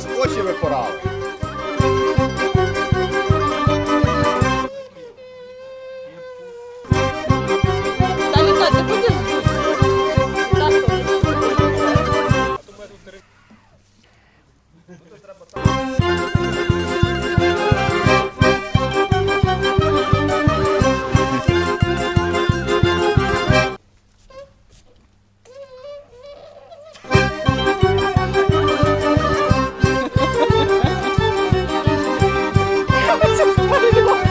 скотч і випорали. Треба так. 我。